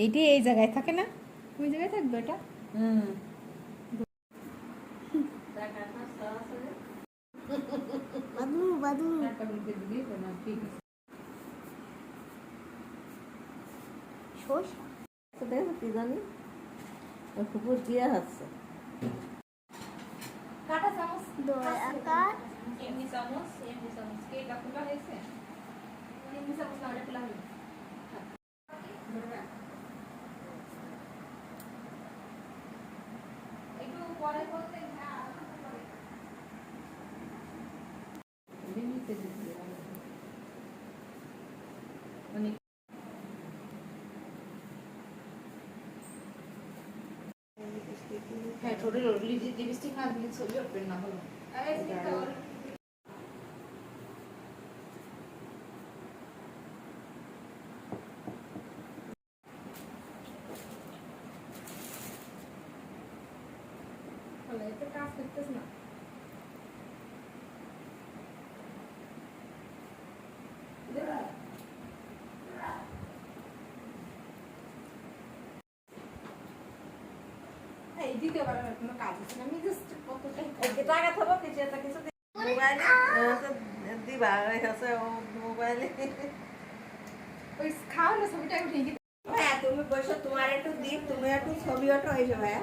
এইটি এই জায়গায় থাকে না? ওই জায়গায় থাকবে এটা হুম। বাদু বাদু শসা দেখো কি জানি? কুকুর দিয়ে কাটা চামচ। দই আকার। এমনি চামচ এমনি চামচ। কে এটা খোলা হয়েছে এমনি চামচ না ওটা খোলা হলো একটু পরে করতে মানে হ্যাঁ ঠোঁটে লিপস্টিক না দিলে ছবি না হলো। এতে কাজ করতেছ না। টাকা থাকব কিছু একটা কিছু মোবাইলে। দিবা আছে ও মোবাইলে। ওই খাও না ছবিটা হ্যাঁ তুমি বসো তোমার একটু দিই তুমি একটু ছবি ওঠো এসে ভাইয়া।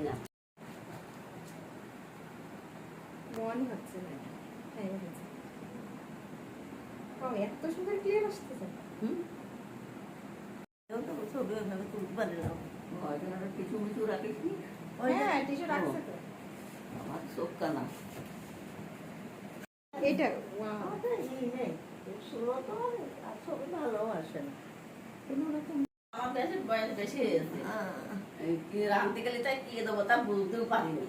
না মনই হচ্ছে না হ্যাঁ এবার এত সুন্দর ক্লিয়ার আসতেছে হুম? ছবি ওইভাবে তুলতে পারে না। ভয় কিছু রাখিস নি। হ্যাঁ টিস্যু রাখছে তো আমার চোখ কানা। এইটা ওয়াও আমাদের এই রে, এই ষোলো তো আর ছবি ভালো আসে না। আমার বেশি বয়স হয়েছে রাঁধতে গেলে তাই কি দেবো তা বুঝতেও পারিনি।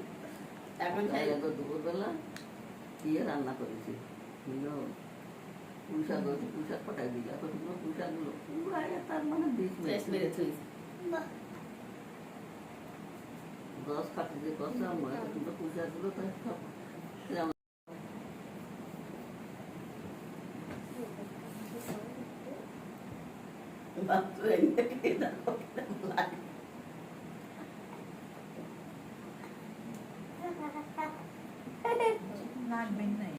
এখন তাই তো দুপুরবেলা দিয়ে রান্না করেছি। হলো পুঁশাক হয়েছে পুঁশাক ফটাই দিল? এখন পুঁশাকগুলো পুরাই তার মানে বিষ মেরে থুই দশ কাটি যে কষা মনে কিন্তু পুঁশাকগুলো তো সব 还没呢